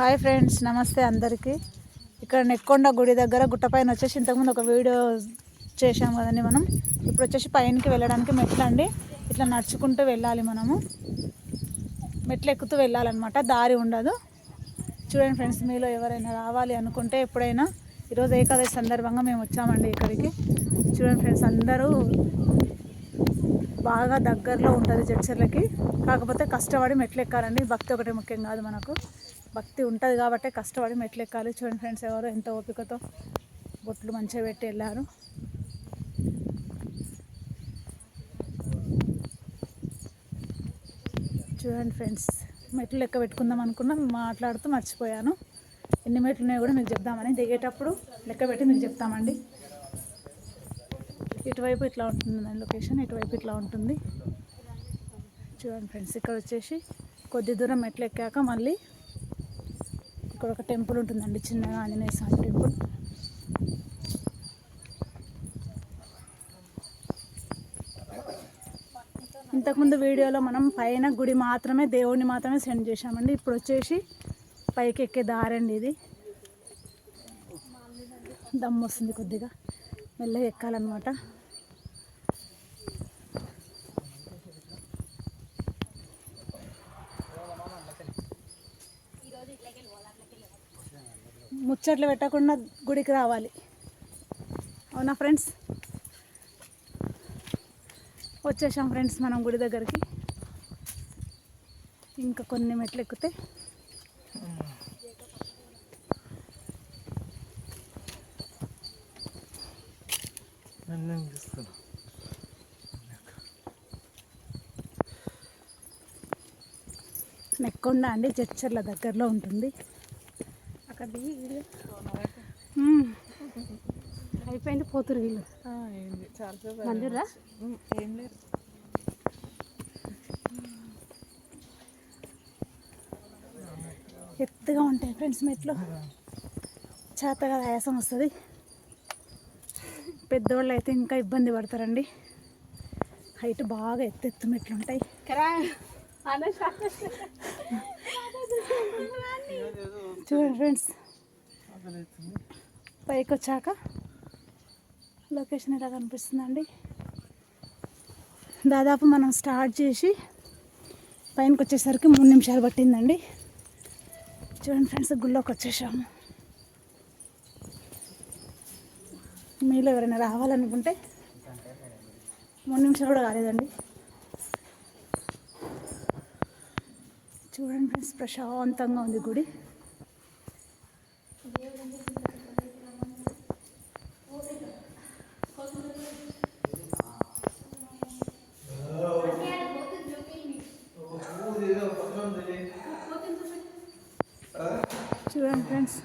Hi friends నమస్తే అందరికీ. ఇక్కడ నెక్కొండ గుడి దగ్గర గుట్టపైన వచ్చేసి ఇంతకుముందు ఒక వీడియో చేశాం కదండి మనం. ఇప్పుడు వచ్చేసి పైనకి వెళ్ళడానికి మెట్లు అండి. ఇట్లా నడుచుకుంటూ వెళ్ళాలి మనము. మెట్లు ఎక్కుతూ వెళ్ళాలన్నమాట దారి ఉండదు. చూడండి ఫ్రెండ్స్ మీలో ఎవరైనా రావాలి అనుకుంటే ఎప్పుడైనా ఈరోజు ఏకాదశి సందర్భంగా మేము వచ్చామండి ఇక్కడికి. చూడండి ఫ్రెండ్స్ అందరూ బాగా దగ్గరలో ఉంటుంది జడ్చర్లకి. కాకపోతే కష్టపడి మెట్లు ఎక్కాలండి భక్తి ఒకటే ముఖ్యం కాదు మనకు. భక్తి ఉంటుంది కాబట్టి కష్టపడి మెట్లు ఎక్కాలి చూడండి ఫ్రెండ్స్ ఎవరు ఎంత ఓపికతో బొట్లు మంచిగా పెట్టి వెళ్ళారు. చూడండి ఫ్రెండ్స్ మెట్లు లెక్క పెట్టుకుందాం అనుకున్నా. మాట్లాడుతూ మర్చిపోయాను. ఎన్ని మెట్లు ఉన్నాయో కూడా మీకు చెప్దామని. దిగేటప్పుడు లెక్క పెట్టి మీకు చెప్తామండి. ఇటువైపు ఇట్లా ఉంటుంది దాని లొకేషన్ ఇటువైపు ఇట్లా ఉంటుంది. చూడండి ఫ్రెండ్స్ ఇక్కడ వచ్చేసి కొద్ది దూరం మెట్లు ఎక్కాక మళ్ళీ ఇక్కడ ఒక టెంపుల్ ఉంటుందండి చిన్నగా ఆంజనేయ స్వామి టెంపుల్. ఇంతకుముందు వీడియోలో మనం పైన గుడి మాత్రమే దేవుడిని మాత్రమే సెండ్ చేశామండి. ఇప్పుడు వచ్చేసి పైకి ఎక్కే దారండి ఇది. దమ్ము వస్తుంది కొద్దిగా. మెల్లగా ఎక్కాలన్నమాట. ముచ్చట్లు పెట్టకుండా గుడికి రావాలి. అవునా ఫ్రెండ్స్? వచ్చేసాం ఫ్రెండ్స్ మనం గుడి దగ్గరికి. ఇంకా కొన్ని మెట్లు ఎక్కితే చూస్తున్నా నెక్కొండ అండి జడ్చర్ల దగ్గరలో ఉంటుంది. అక్కడ. అయిపోయింది పోతురు వీళ్ళు. ఏంది చాలాసేపు మంజురా? ఏం లేదు. ఎత్తుగా ఉంటాయి ఫ్రెండ్స్ మెట్లు. చేతగా ఆయాసం వస్తుంది. పెద్దోళ్ళు అయితే ఇంకా ఇబ్బంది పడతారండి. హైట్ బాగా ఎత్తు ఎత్తు మెట్లు ఉంటాయి చూడండి ఫ్రెండ్స్. పైకి వచ్చాక లొకేషన్ ఎలా కనిపిస్తుందండి? దాదాపు మనం స్టార్ట్ చేసి పైనకి వచ్చేసరికి మూడు నిమిషాలు పట్టిందండి. చూడండి ఫ్రెండ్స్ గుళ్ళోకి వచ్చేసాము మీలో ఎవరైనా రావాలనుకుంటే మూడు నిమిషాలు కూడా కాలేదండి. చూడండి ఫ్రెండ్స్ ప్రశాంతంగా ఉంది గుడి. చూడండి ఫ్రెండ్స్.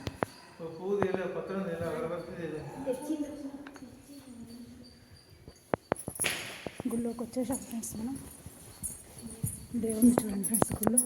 గుళ్ళోకి వచ్చేసాం ఫ్రెండ్స్ మనం. దేవుణ్ణి చూడండి ఫ్రెండ్స్ గుళ్ళో